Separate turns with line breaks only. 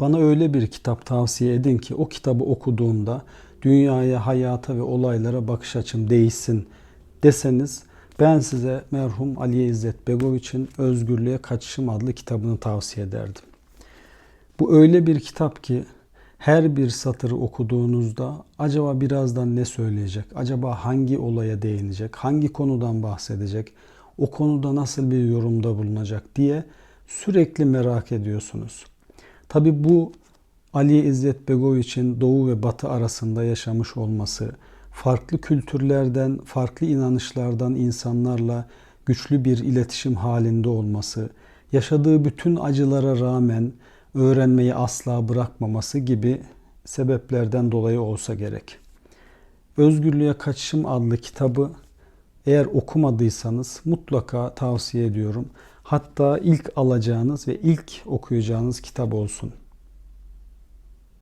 bana öyle bir kitap tavsiye edin ki o kitabı okuduğumda dünyaya, hayata ve olaylara bakış açım değişsin deseniz ben size merhum Aliye İzzet Begoviç'in Özgürlüğe Kaçışım adlı kitabını tavsiye ederdim. Bu öyle bir kitap ki her bir satırı okuduğunuzda acaba birazdan ne söyleyecek? Acaba hangi olaya değinecek? Hangi konudan bahsedecek? O konuda nasıl bir yorumda bulunacak diye sürekli merak ediyorsunuz. Tabi bu Ali İzzet Begoviç'in Doğu ve Batı arasında yaşamış olması, farklı kültürlerden, farklı inanışlardan insanlarla güçlü bir iletişim halinde olması, yaşadığı bütün acılara rağmen öğrenmeyi asla bırakmaması gibi sebeplerden dolayı olsa gerek. Özgürlüğe Kaçışım adlı kitabı eğer okumadıysanız mutlaka tavsiye ediyorum. Hatta ilk alacağınız ve ilk okuyacağınız kitap olsun.